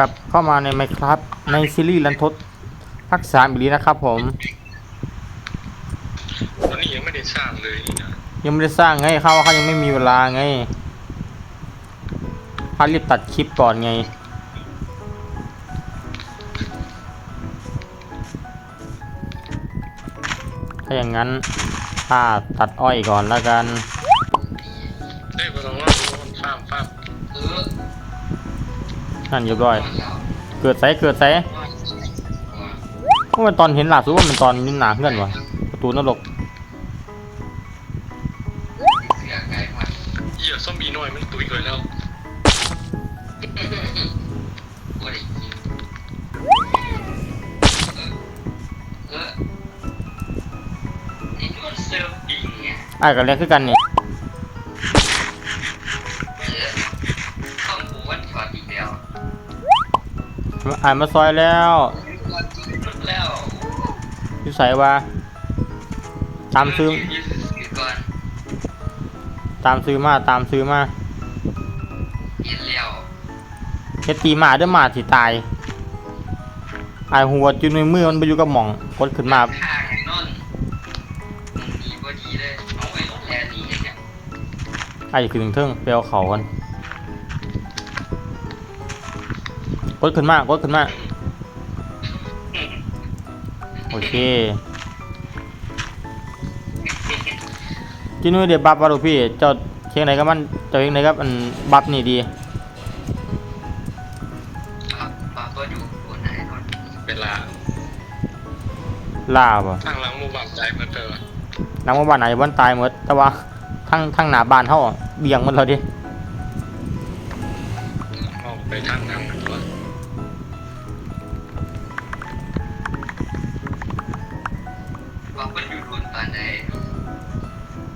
ลับเข้ามาในไมครับในซีรีส์ลันทดภาคสามอีกทีนะครับผมตอนนี้ยังไม่ได้สร้างเลยนี่นะยังไม่ได้สร้างไงเขาว่าเขายังไม่มีเวลาไงเขารีบตัดคลิปก่อนไงถ้าอย่างนั้นถ้าตัดอ้อยก่อนแล้วกัน นั่นเรียบร้อยมันยาวเกิดใสเกิดใสเพราะมันตอนเห็นหลาสุดว่ามันตอนนี้หนาเพื่อนวะประตูนรกเสียไกลมากเหยี่ยส้มอีน้อยมันตุ๋ยเลยแล้วบ่ได้กินเออนี่มันเซิร์ฟปิงไงไอ้ายกับเล็กคือกันนี่ ไอ้ายมาซอยแล้วแล้วอยู่ใส่ว่า ตามซื้อยี่สิบสี่ก่อนตามซื้อมาตามซื้อมาเห็นแล้วเฮ็ดตีหมาเด้อหมาสิตายไอ้ายหัวจุนในมือมันไปอยู่กับหม่องกดขึ้นมาข้างไอ้นนท์มันดีบ่ดีเลยเอาไว้ลงแลนี่เนี่ยไอ้ายขึ้นถึงเทิงไปเอาเขากัน กดขึ้นมากดขึ้นมาโอเคจินุ้ยเดี๋ยวบัฟว่าลูกพี่เจ้าเชียงไหนก็มันเจ้าเชียงไหนก็มันบัฟนี่ดีครับปาก็อยู่บนไหนนนท์เวลาล่าบ่ทางหลังหมู่บ้านใจมันเจอนักว่าบ้านไหนบ้านตายหมดแต่ว่าทั้งทั้งหน้าบ้านเฮาอะเบี่ยงหมันแล้วดิ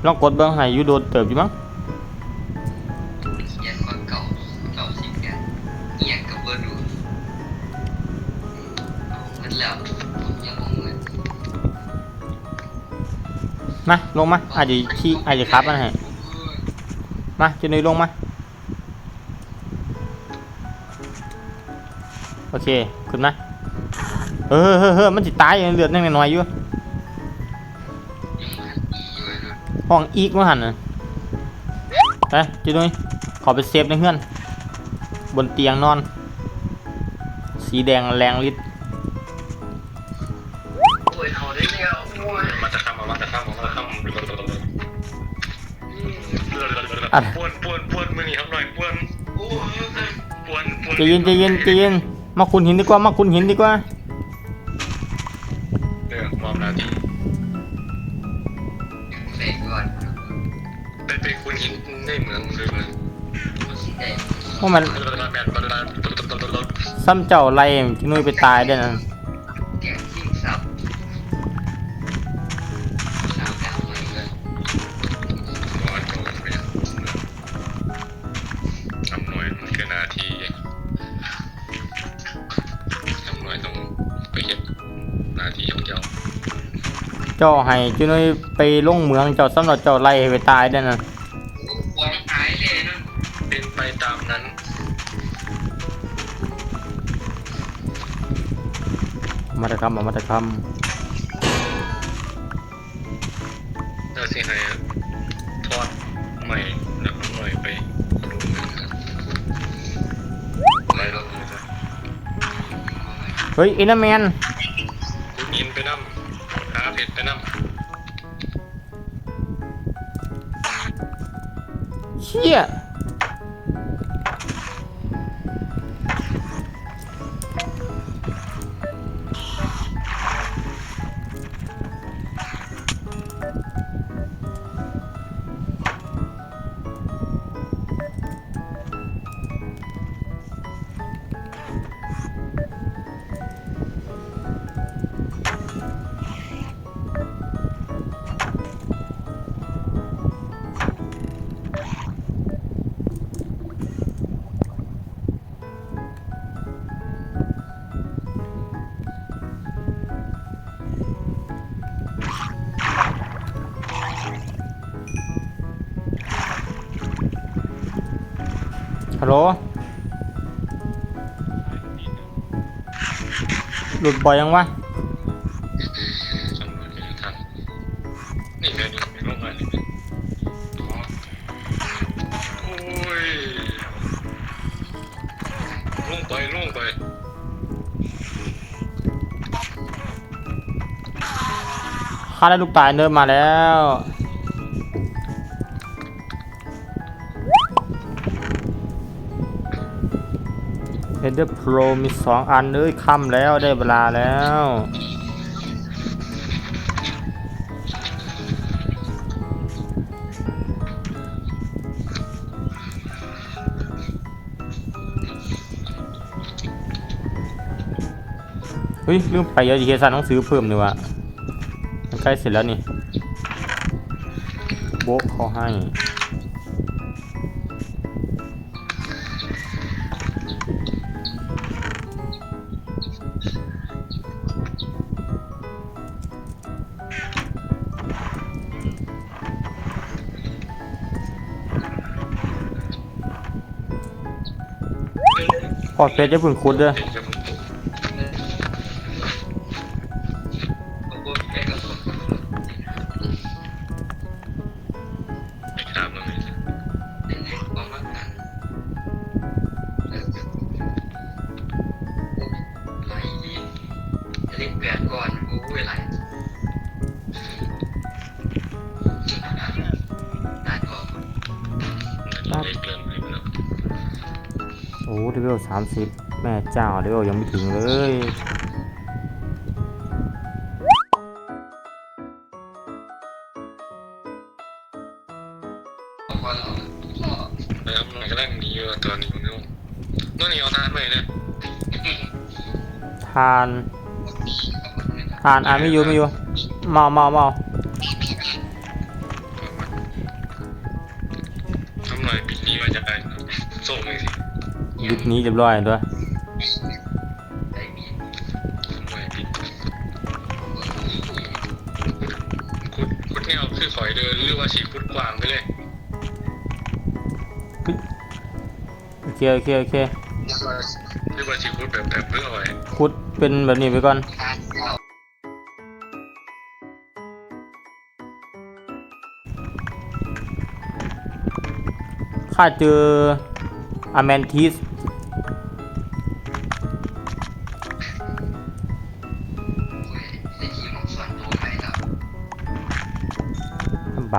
ลองกดเบิ่งให้อยู่โดนเติบอยู่มั้งเขียนว่าเก่าเก่าสิบเนี่ยเอียงกับเบอร์ดูเอาเงินแล้วผมยังเอาเงินมาลงมาอาจจะขี้อาจจะครับมันให้มาจินุ้ยลงมาโอเคขึ้นมาเออเฮ้อเฮ้อมันสิตายอยู่เลือดนั่งน้อยๆอยู่ ห้องอีกมาหันนะไปจินุ้ยขอไปเซฟในเพื่อน บนเตียงนอน สีแดงแรงฤทธิ์โอ้ยเอาได้แล้วโอ้ยมาจะทำมาจะทำมาจะทำปวนปวนปวนมือนี่ครับหน่อยปวนโอ้ยปวนปวนใจเย็นใจเย็นใจเย็นมาคุณหินดีกว่ามาคุณหินดีกว่า มันซ้ำเจ้าไรจินุ้ยไปตายด้วยนะแกงซิ่งซับสามดาวไปเลยทำหน่วยมันคือนาทีทำหน่วยต้องไปเห็นนาทีของเจ้าเจ้าให้จินุ้ยไปลงเมืองเจ้าสำหรับเจ้าไรไปตายด้วยนะ มาตะคำมาตะคเจ้าสิให้ทอดใหม่แล้วทำหน่วยไปดูเมืองไปลงเลยำเฮ้ยอินเนอร์แมนคุณยินไปนั่มหาเพชรไปนั่มเชี่ย หลุดบ่อยยังวะสำรวจอยู่ทางนี่ไงนี่มีลงมานี่อ๋อโอ้ยลงไปลงไปฆ่าได้ลูกตายเดินมาแล้ว เดอร์โปรมีสองอันเลยค่ำแล้วได้เวลาแล้ว เฮ้ยลืมไปเยอะดีเคซันต้องซื้อเพิ่มดีกว่ามันใกล้เสร็จแล้วนี่โบ๊ะเขาให้ อดเฟซจะผุนคุดเด้อ โอ้เลเวลสามสิบแม่เจ้าเลเวลยังไม่ถึงเลยพอเราก็นะครับมันก็แรงดีอยู่ตอนนี้คุณนุ่มนู่นนี่เอาทานไปเลยทานทานอ่านไม่อยู่ไม่อยู่เมาเมาเมา นี้เรียบร้อยด้วยพุทธเนี่ยคือขอยเดินหรือว่าฉีกคุดกว้างไปเลยโอเคโอเคโอเคหรือว่าฉีกคุดแบบแบบเพื่อไว้คุดเป็นแบบนี้ไปก่อนข้าเจออะแมนทิส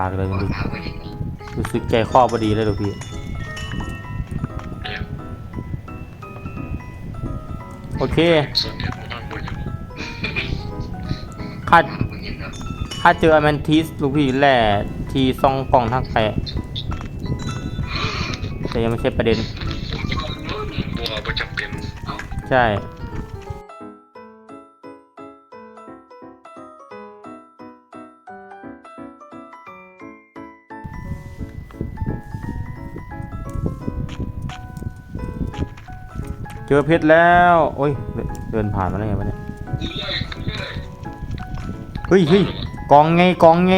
ากเลยก่อนรู้มาวันนี้รู้สึกใจข้อพอดีเลยลูกพี่เนี่ยโอเคส่วนเดียวของบ้านบนอยู่ข้ามาวันนี้แล้วข้าเจออะแมนทิสลูกพี่แหล่ที่ซ่องกล่องทางไปแต่ยังไม่ใช่ประเด็นบัวประจำเป็นใช่ เจอเพชรแล้ว โอ้ย เดินผ่านมาได้ไงวะเนี่ย เฮ้ยเฮ้ยกองไงกองไง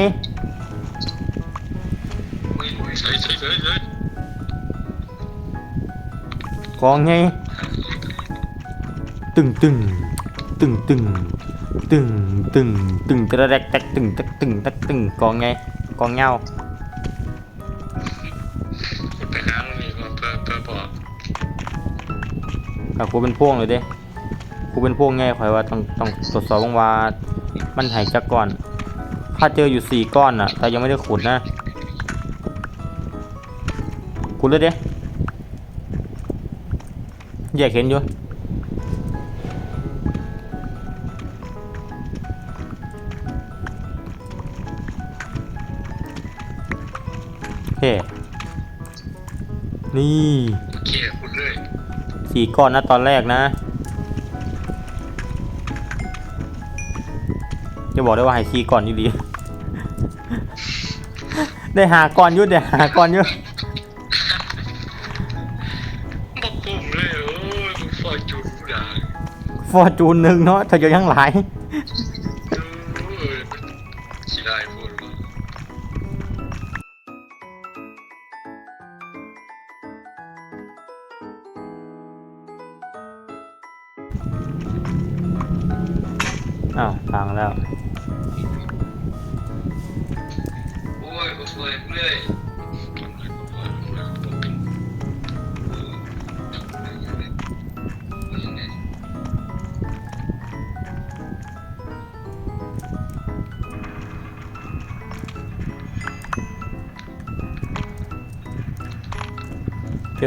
กองไง ตึงตึงตึงตึงตึงตึงตึงตะแรกแตกตึงตักตึงตักตึงกองไงกองเงา แต่กูเป็นพวงเลยเด้กูเป็นพวงไงข่อยว่าต้องต้องตรวจสอบางว่ามันหายจากก่อนข้าเจออยู่สี่ก้อนน่ะ แต่ยังไม่ได้ขุดนะขุดเลยเด้แยกเห็นอยู่เฮ้นี่โอเคคุ ขี่ก้อนนะตอนแรกนะ จะบอกได้ว่าให้ขี่ก่อนดี ได้หาก่อนอยุดเด้หาก่อนยุดบอกกลุ่มเลยโอ้ยฟอยจุดผู้ด่างฟอร์จูนหนึ่งเนาะเธอจะยังหลาย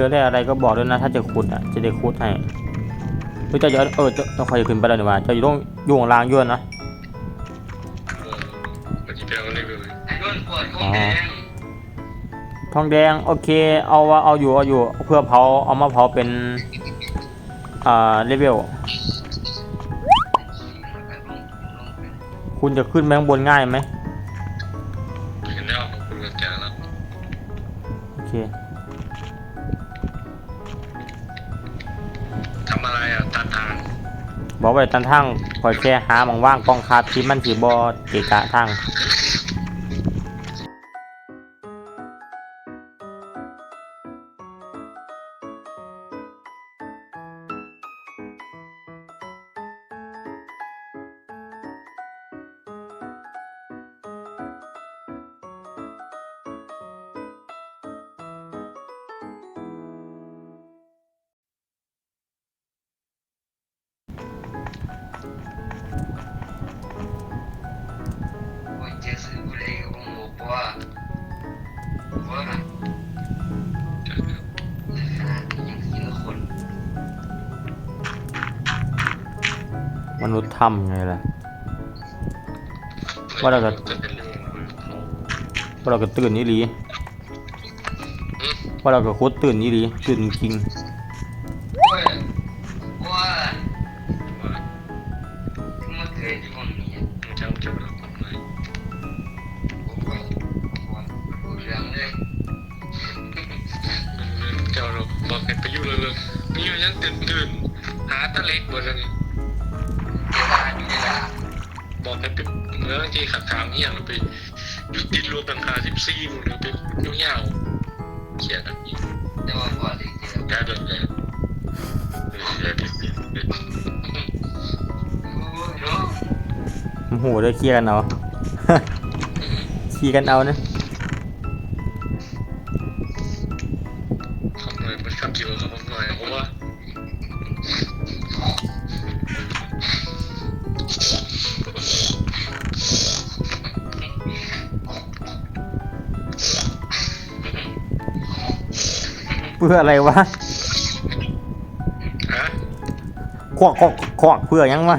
อได้อะไรก็บอกด้วยนะ ถ้าจะขุดอะจะได้ขุดให้หรือเจะเออเจะต้องคอยขึ้นไปแล้วนี่ว่าเจะอยู่ต้องอยู่ข้างลางยืนนะทองแดงทองแดงโอเคเอาว่าเอาอยู่เอาอยู่เพื่อเผาเอามาเผาเป็นอ่าเลเวลคุณจะขึ้นไปข้างบนง่ายไหม ว้ตันทางคอยแค่หาหมองว่างกองคาดที่มันสีบอเกะกะทาง ถ้ำไงล่ะ ว่าเราจะจะเป็นเรื่องของว่าเราก็ตื่นนี่หลีอืมว่าเราก็โคตรตื่นนี่หลีตื่นจริงโเคลียร์กันเอา เคลียร์กันเอานะทำหน่อยมันขับจิ๋วทำหน่อยเพราะว่าเพื่ออะไรวะฮะควักควักควักเพื่อยังวะ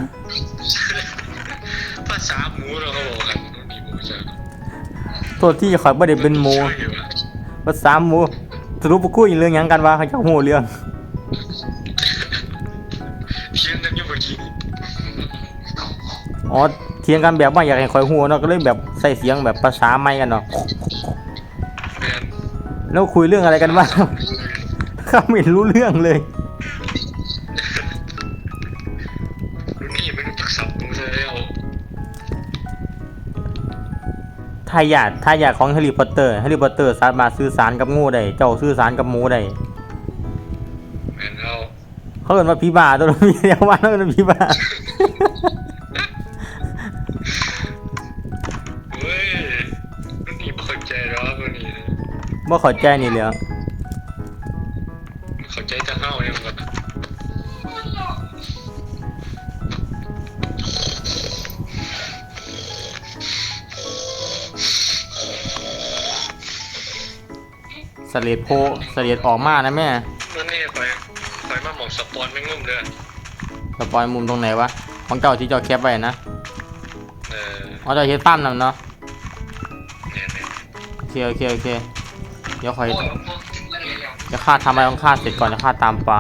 ตัวที่ข่อยบ่ได้เป็นหมูชื่ออยู่อะภาษาหมูสรุปว่าคุยเรื่องหยังกันวะเขาเจ้าหูเรื่องเทียนนั่นยังเมื่อกี้นี่อ๋อเถียงกันแบบว่าอยากให้ข่อยหูเนาะก็เลยแบบใส่เสียงแบบภาษาไม่กันเนาะแมนแล้วคุยเรื่องอะไรกันวะเขาไม่รู้เรื่องเลย ทายาททายาทของแฮร์รี่พอตเตอร์แฮร์รี่พอตเตอร์สามารถสื่อสารกับงูได้เจ้าสื่อสารกับหมูได้แมนเอาเขาเอิ้นว่าผีบ้าตัวนี้เรียกว่าเขาเอิ้นว่าผีบ้าเว้ยรุ่นนี้ไม่เข้าใจหรอกรุ่นนี้บ่เข้าใจนี่แหล้ว สเลดโพสเลดออกมานะแม่รุ่นนี้คอยคอยมาหมองสปอนไม่งุ่มเด้อสปอยมุมตรงไหนวะของเจ้าที่เจ้าแคปไว้นะเอออ๋อเจ้าเฮ็ดตั้มนำเนาะเนี่ยเนี่ยโอเคโอเคโอเคเดี๋ยวคอยโอ้ยพวกถึงเรื่องนี้แล้วจะฆ่าทำอะไรต้องฆ่าเสร็จก่อนจะฆ่าตามไป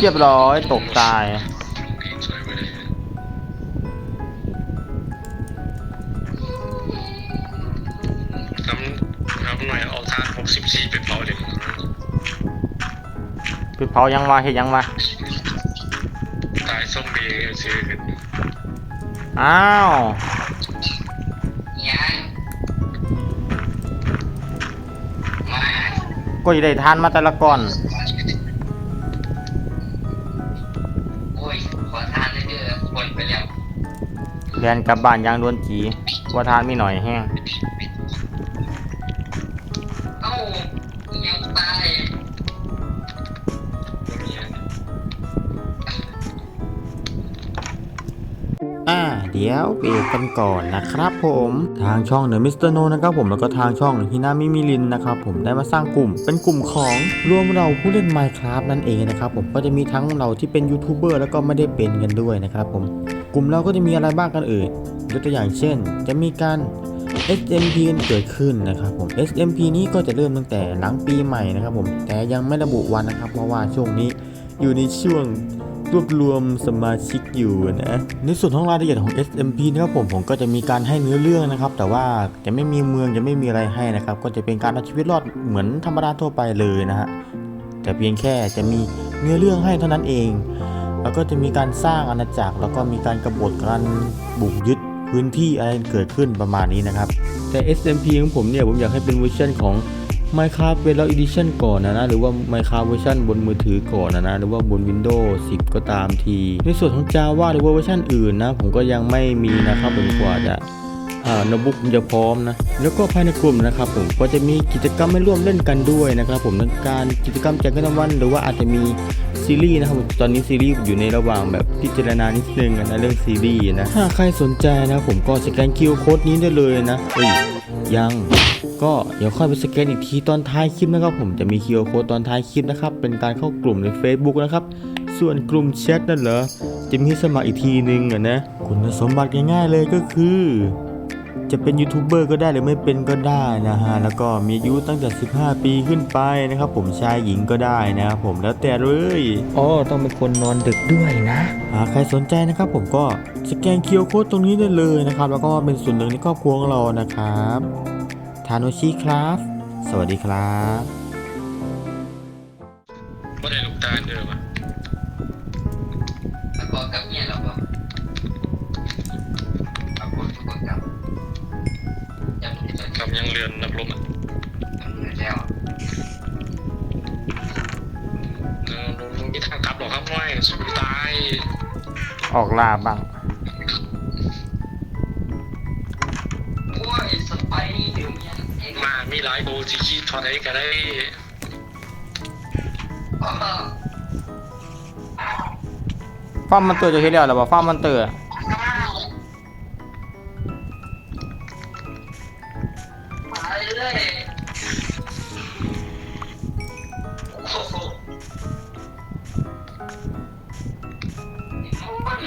เรียบร้อยตกตายสวยไปเลยทำทำหน่อยเอาทานหกสิบสี่ไปเผาเดี๋ยวคือเผายังวะเฮ็ดยังวะตายส้มเบย์ซื้อกันอ้าว ก็จะได้ทานมาแต่ละก่อน โอ้ยขอทานเลยเด้อคนไปแล้วเรียนกลับบ้านยางดวนจีว่าทานมีหน่อยแห้ง เดี๋ยวเบรกกันก่อนนะครับผมทางช่องเดอะมิสเตอร์โนนะครับผมแล้วก็ทางช่องฮินามิมิลินนะครับผมได้มาสร้างกลุ่ม เป็นกลุ่มของรวมเราผู้เล่น Minecraft นั่นเองนะครับผมก็จะมีทั้งเราที่เป็นยูทูบเบอร์แล้วก็ไม่ได้เป็นกันด้วยนะครับผมกลุ่มเราก็จะมีอะไรบ้างกันเอ่ยยกตัวอย่างเช่น จะมีการ SMP เกิดขึ้นนะครับผม SMP นี้ก็จะเริ่มตั้งแต่หลังปีใหม่นะครับผมแต่ยังไม่ระบุวันนะครับเพราะว่าช่วงนี้อยู่ในช่วง รวบรวมสมาชิกอยู่นะในส่วนของรายละเอียดของ SMP นะครับผมผมก็จะมีการให้เนื้อเรื่องนะครับ แต่ว่าจะไม่มีเมืองจะไม่มีอะไรให้นะครับ ก็จะเป็นการเอาชีวิตรอดเหมือนธรรมดาทั่วไปเลยนะฮะแต่เพียงแค่จะมีเนื้อเรื่องให้เท่านั้นเอง แล้วก็จะมีการสร้างอาณาจักร แล้วก็มีการกบฏการบุกยึดพื้นที่อะไรเกิดขึ้นประมาณนี้นะครับ แต่ SMP ของผมเนี่ยผมอยากให้เป็นเวอร์ชันของ Minecraft เป็นแล้ว Edition ก่อนนะนะ หรือว่า Minecraft เวอร์ชันบนมือถือก่อนนะนะ หรือว่าบน Windows 10 ก็ตามที ในส่วนของ Java หรือว่าเวอร์ชันอื่นนะ ผมก็ยังไม่มีนะครับผมกว่าจะอ่าโน้ตบุ๊กจะพร้อมนะ แล้วก็ภายในกลุ่มนะครับผมก็จะมีกิจกรรมให้ร่วมเล่นกันด้วยนะครับผมทั้งการกิจกรรมแจกเงินรางวัลหรือว่าอาจจะมีซีรีส์นะครับตอนนี้ซีรีส์อยู่ในระหว่างแบบพิจารณานิดนึงนะเรื่องซีรีส์นะถ้าใครสนใจนะผมก็สแกนคิวโค้ดนี้ได้เลยนะเอ้ยยัง ก็เดี๋ยวค่อยไปสแกนอีกทีตอนท้ายคลิปนะครับ ผมจะมีคิวโค้ดตอนท้ายคลิปนะครับ เป็นการเข้ากลุ่มใน Facebook นะครับ ส่วนกลุ่มแชทนั่นเหรอ จะมีให้สมัครอีกทีนึงอะนะ คุณสมบัติง่ายๆเลยก็คือ จะเป็นยูทูบเบอร์ก็ได้หรือไม่เป็นก็ได้นะฮะ แล้วก็มีอายุตั้งแต่ 15 ปีขึ้นไปนะครับ ผมชายหญิงก็ได้นะครับผมแล้วแต่เลยอ๋อต้องเป็นคนนอนดึกด้วยนะหากใครสนใจนะครับ ผมก็สแกนเคียวโค้ดตรงนี้ได้เลยนะครับ แล้วก็เป็นส่วนหนึ่งในครอบครัวของเรานะครับ ทาโนชิครับ สวัสดีครับบ่ได้ลูกตาลเดิมอะแล้วก็กับเนี่ยเราก็เอาคนทุกคนกลับจำได้ไหมทำยังเรือนนับลมอะจำได้แล้วเออลงมีทางกลับหรอกครับไม่สู้ตาย ออกล่าบ้าง ที่คิดทอดได้ก็ได้อ๋อฟ้าร์มมันเตอร์จะเฮ็ดแล้วหรอเปล่าฟ้าร์มมันเตอร์อะมาเลยโอ้โหไอ้มัน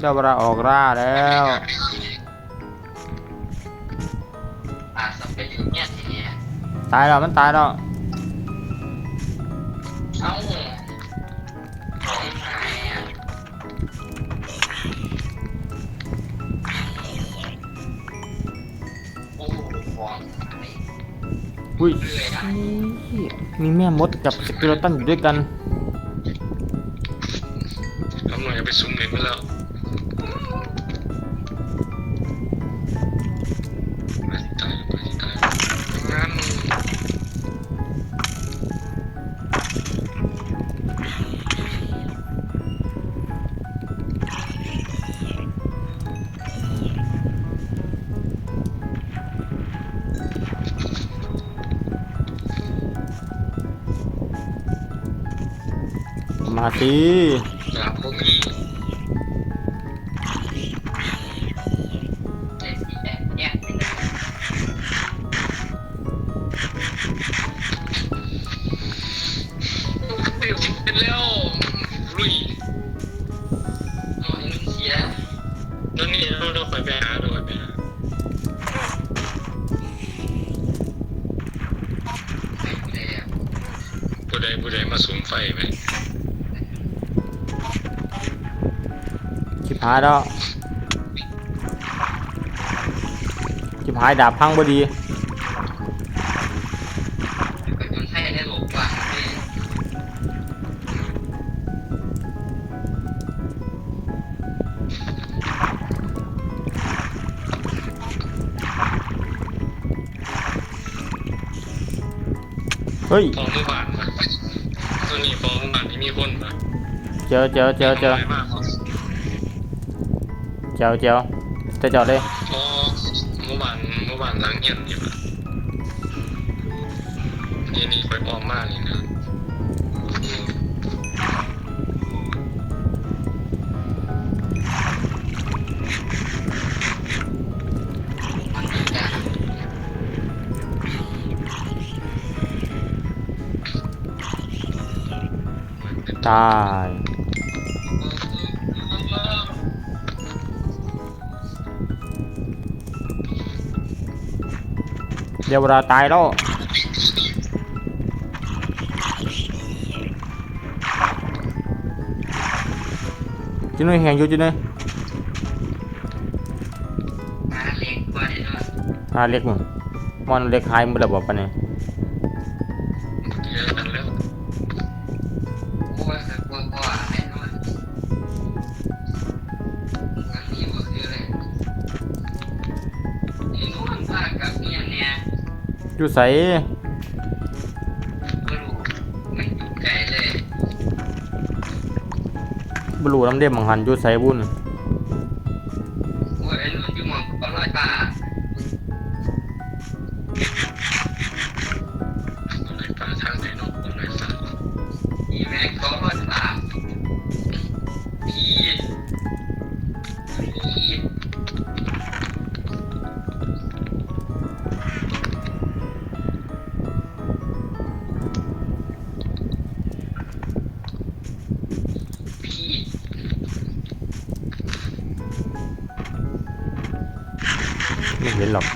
ได้เวลาออกล่าแล้ว ตายแล้วมันตายแล้วเอ้าของหายอะโอ้โหของหายอุ้ยเรื่อยอะมีแม่มดกับสเกเลตันอยู่ด้วยกัน ตีหลับก็มีเร็วลุยหน่อยนึงเสียนั่นนี่เราเราไปไปหาเราไปหาผู้ใดผู้ใดมาสูงไฟไหม หายแล้วชิบหายดาบพังพอดีก็จนให้ได้หลบกว่าเลยเฮ้ยฟองเมื่อวานนะตัวนี้ฟองเมื่อวานที่มีคนนะเจอเจอเจอเจอ เจอเจอจะจอดเลยพอเมื่อวานเมื่อวานล้างเงียบอยู่นะนี่นี่ไปปลอมมากเลยนะอืมมันดีจ้ะตาย เดี๋ยวเวลาตายแล้วจินนี่แหงอยู่จินนี่หาเล็กกว่าได้ด้วยหาเล็กมึงมันเล็กหายมึงระบบปะเนี่ย อยู่ใสก็รู้ไม่อยู่ไกลเลยบลูน้ำเด็มมังหันอยู่ใสบุญ เห็นหรอก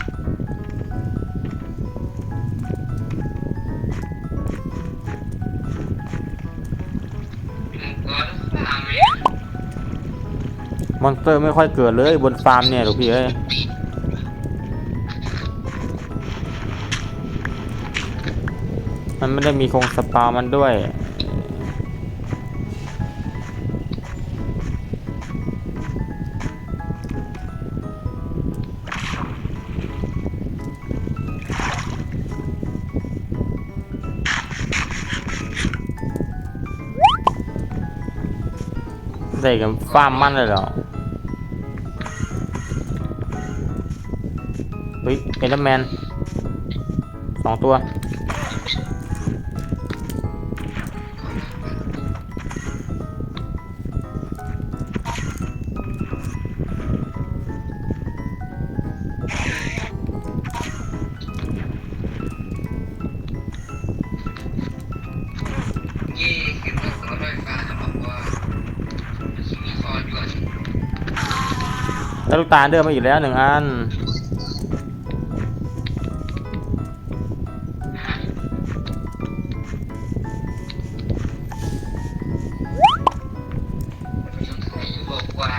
มอนสเตอร์ไม่ค่อยเกิดเลยบนฟาร์มเนี่ยหรอกพี่เอ้ยมันไม่ได้มีโครงสปามันด้วย ได้กันฟาร์มมันเลยเหรอเฮ้ยเอเดอร์แมนสองตัว แล้วลูกตาลเดินมาอีกแล้วหนึ่งอันจนไทยยุโรปกว่า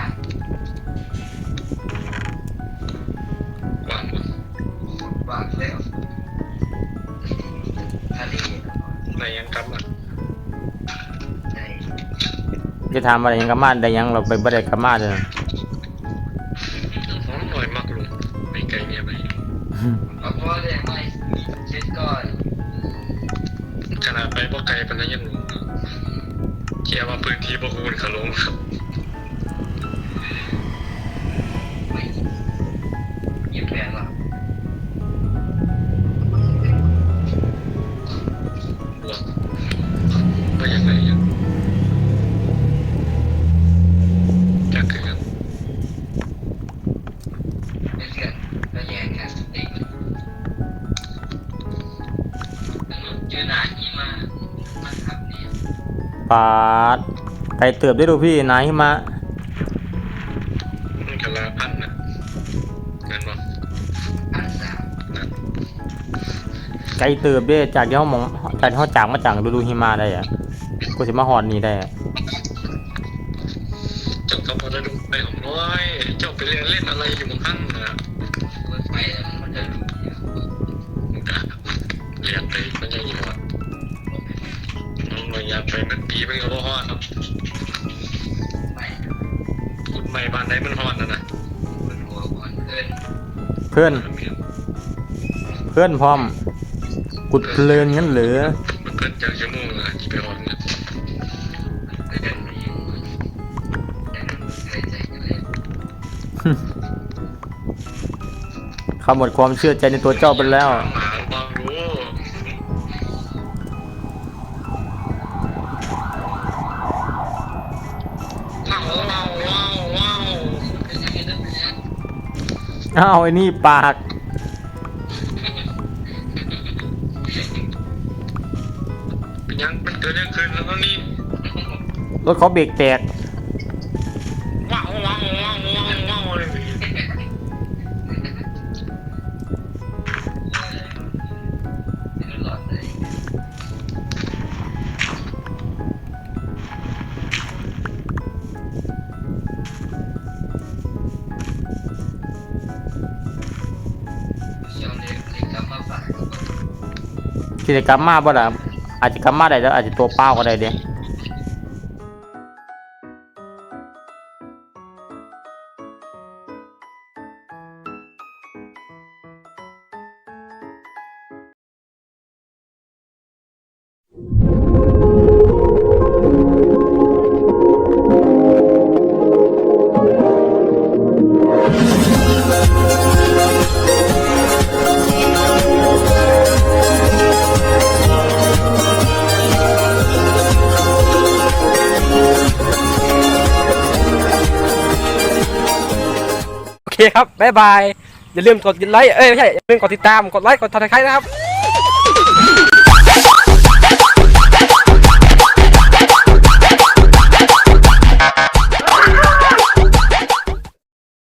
กว้างหมดกว่าแล้วทะเลในยังกลับมาในจะทำอะไรยังกะมาได้ยังเราไปบ่ได้กะมาเลย ปาดไก่เติบได้ดูพี่นายหิมะมันก็ละพันนะเงินบ่อันสามนะไก่เติบเด้จากที่เขามองจากที่เขาจากมาจากดูดูหิมะได้อะอกูสิมาหอดนี่ได้เเพื่อน เพื่อนพร้อม กุดเพลินงั้นเหรือเพื่อนจังชั่วโมงอะที่ไปออนมีแต่เคยใจกันเลยเขาหมดความเชื่อใจในตัวเจ้าไปแล้ว อ้าวไอ้นี่ปากเป็นยังมันเกิดยังคืนแล้วตอนนี้รถเขาเบรกแตก กิจกรรมมาบ่ล่ะอาจจะกรรมมาได้แล้วอาจจะตัวเปล่าก็ได้เด้ บ๊ายบาย อย่าลืมกดไลค์ เอ้ยไม่ใช่ อย่าลืมกดติดตาม กดไลค์ กดทักทายนะครับ